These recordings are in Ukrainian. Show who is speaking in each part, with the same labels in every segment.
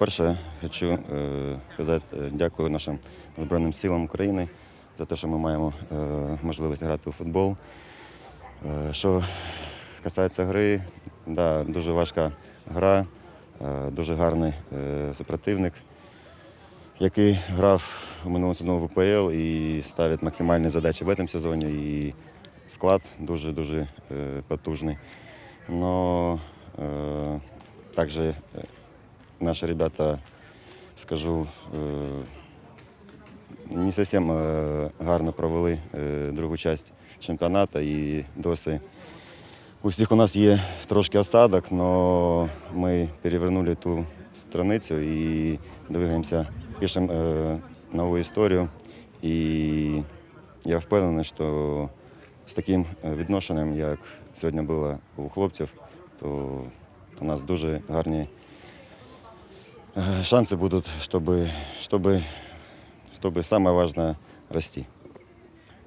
Speaker 1: по-перше, хочу е, сказати е, дякую нашим Збройним силам України за те, що ми маємо е, можливість грати у футбол. Що касається гри, да, дуже важка гра, дуже гарний супротивник, який грав у минулому сезону в УПЛ і ставить максимальні задачі в цьому сезоні. І склад дуже-дуже потужний. Но також наши ребята, скажу, е, не зовсім е, гарно провели е, другу часть чемпіонату і досі. У всіх у нас є трошки осадок, але ми перевернули ту страницю і двигаємося, пишемо е, нову історію. І я впевнений, що з таким е, відношенням, як сьогодні було у хлопців, то у нас дуже гарні е, шанси будуть, щоб, щоб, щоб саме важне рости.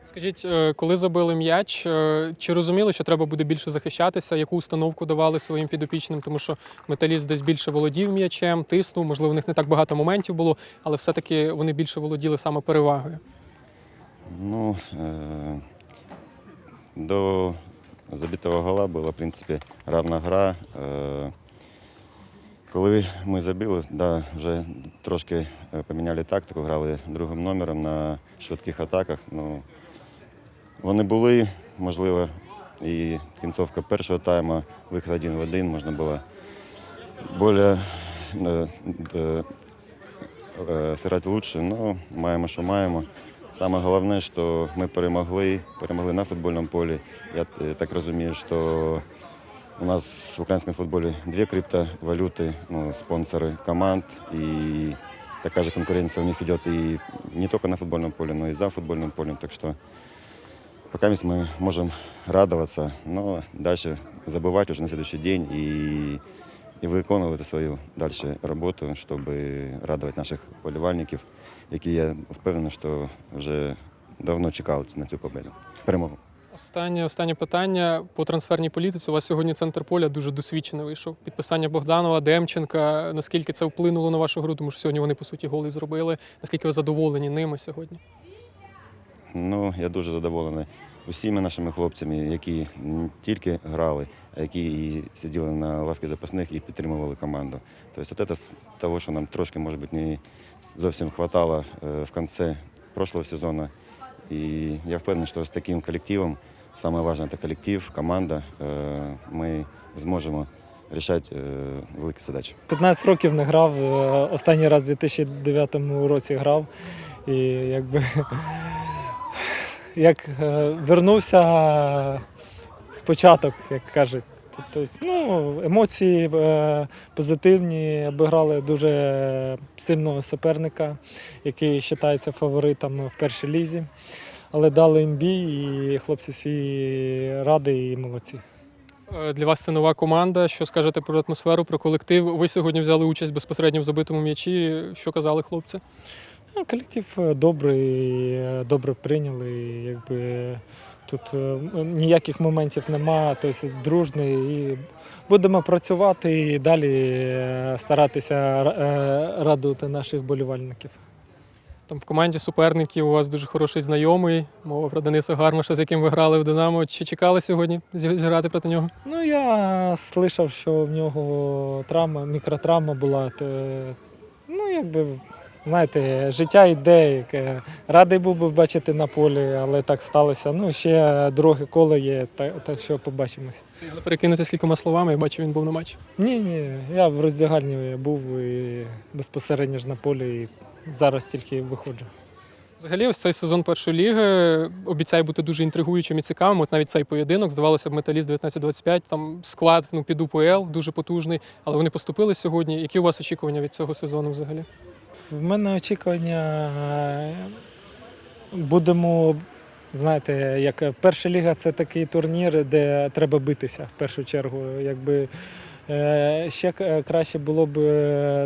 Speaker 2: Скажіть, е, коли забили м'яч, е, чи розуміли, що треба буде більше захищатися? Яку установку давали своїм підопічним? Тому що металіст десь більше володів м'ячем, тиснув, можливо, у них не так багато моментів було, але все-таки вони більше володіли саме перевагою.
Speaker 1: Ну, до забитого гола була, в принципі, равна гра. Коли ми забили, да, вже трошки е, поміняли тактику, грали другим номером на швидких атаках. Ну, вони були, можливо, і кінцовка першого тайму, вихід один в один, можна було більше сирати лучше, але маємо, що маємо. Саме головне, що ми перемогли, перемогли на футбольному полі. Я е, так розумію, що у нас в українському футболі дві криптовалюти, ну, спонсори команд, і така же конкуренція у них йде і не тільки на футбольному полі, но і за футбольним полем. Так що пока мы можем радоваться, но дальше забывать уже на следующий день и, и виконувати свою далі роботу, щоб радувати наших болівальників, які я впевнений, що вже давно чекали на цю перемогу.
Speaker 2: Останнє останнє питання по трансферній політиці. У вас сьогодні центр поля дуже досвідчений вийшов. Підписання Богданова, Демченка. Наскільки це вплинуло на вашу гру? Тому що сьогодні вони по суті голи зробили. Наскільки ви задоволені ними сьогодні?
Speaker 1: Ну, я дуже задоволений усіма нашими хлопцями, які не тільки грали, а які і сиділи на лавці запасних і підтримували команду. Тобто, це з того, що нам трошки, може бути, не зовсім хватало е, в кінці прошлого сезону. І я впевнений, що з таким колективом, саме важливе це колектив, команда, е, ми зможемо рішати е, великі задачі.
Speaker 3: 15 років не грав. е, Останній раз у 2009 році грав. І якби як вернувся спочаток, як кажуть. Тобто, ну, емоції е, позитивні, обіграли дуже сильного суперника, який вважається фаворитом в першій лізі. Але дали їм бій, і хлопці всі раді і молодці.
Speaker 2: Е, Для вас це нова команда. Що скажете про атмосферу, про колектив? Ви сьогодні взяли участь безпосередньо в забитому м'ячі. Що казали хлопці?
Speaker 3: Ну, колектив е, добрий, добре прийняли. Якби тут е, ніяких моментів нема, тобто дружний. І будемо працювати і далі е, старатися е, радувати наших болівальників.
Speaker 2: Там в команді суперників у вас дуже хороший знайомий. Мова про Дениса Гармаша, з яким ви грали в Динамо. Чи чекали сьогодні зіграти проти нього?
Speaker 3: Ну, я слышав, що в нього травма, мікротравма була. То, ну, якби, знаєте, життя йде. яке. Радий був би бачити на полі, але так сталося. Ну, ще друге коло є, так, так що побачимося.
Speaker 2: Встигли перекинутися кількома словами. Я бачу, він був на матчі.
Speaker 3: Ні, ні, я в роздягальні був і безпосередньо ж на полі, і зараз тільки виходжу.
Speaker 2: Взагалі, ось цей сезон першої ліги обіцяє бути дуже інтригуючим і цікавим. От навіть цей поєдинок, здавалося б, металіст 19-25, там склад ну, під УПЛ дуже потужний, але вони поступили сьогодні. Які у вас очікування від цього сезону взагалі?
Speaker 3: В мене очікування е, будемо, знаєте, як перша ліга це такий турнір, де треба битися в першу чергу. Якби Ще краще було б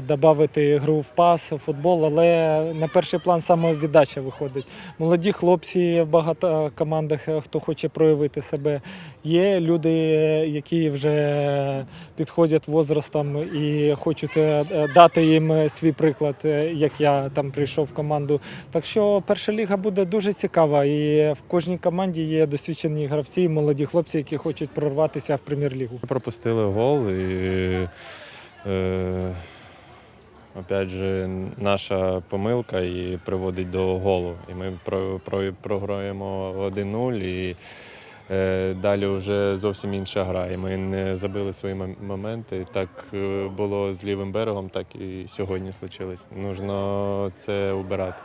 Speaker 3: додати гру в пас, в футбол, але на перший план саме віддача виходить. Молоді хлопці в багато командах, е, хто хоче проявити себе. Є люди, які вже підходять возрастом і хочуть е, е, дати їм свій приклад, е, як я там прийшов в команду. Так що перша ліга буде дуже цікава, і в кожній команді є досвідчені гравці, молоді хлопці, які хочуть прорватися в прем'єр-лігу.
Speaker 4: Пропустили гол і е, опять же, наша помилка і приводить до голу. І ми про, про, програємо 1-0 і е, далі вже зовсім інша гра. І ми не забили свої моменти. Так е, було з лівим берегом, так і сьогодні случилось. Нужно це убирати.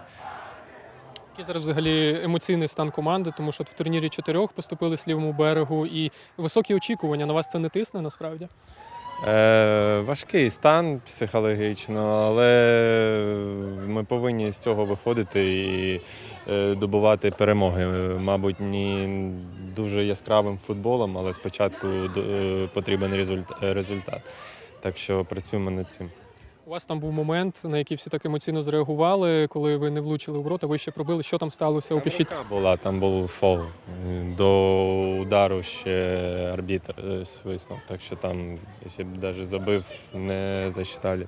Speaker 2: Який зараз взагалі емоційний стан команди, тому що в турнірі чотирьох поступили з лівому берегу, і високі очікування на вас це не тисне насправді.
Speaker 4: Е, важкий стан психологічно, але ми повинні з цього виходити і е, добувати перемоги. Мабуть, не дуже яскравим футболом, але спочатку е, потрібен результат. Так що працюємо над цим.
Speaker 2: У вас там був момент, на який всі так емоційно зреагували, коли ви не влучили у ворота, ви ще пробили. Що там сталося? Опишіть.
Speaker 4: Рука була, там був фол. Е, До удару ще арбітр е, свиснув. Так що там, якщо б навіть забив, не засчитали.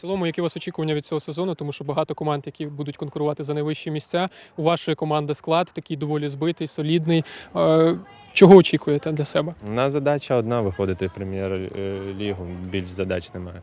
Speaker 2: Цілому, які у вас очікування від цього сезону, тому що багато команд, які будуть конкурувати за найвищі місця. У вашої команди склад такий доволі збитий, солідний. Е, Чого очікуєте для себе?
Speaker 4: У нас задача одна виходити в прем'єр-лігу, більш задач немає.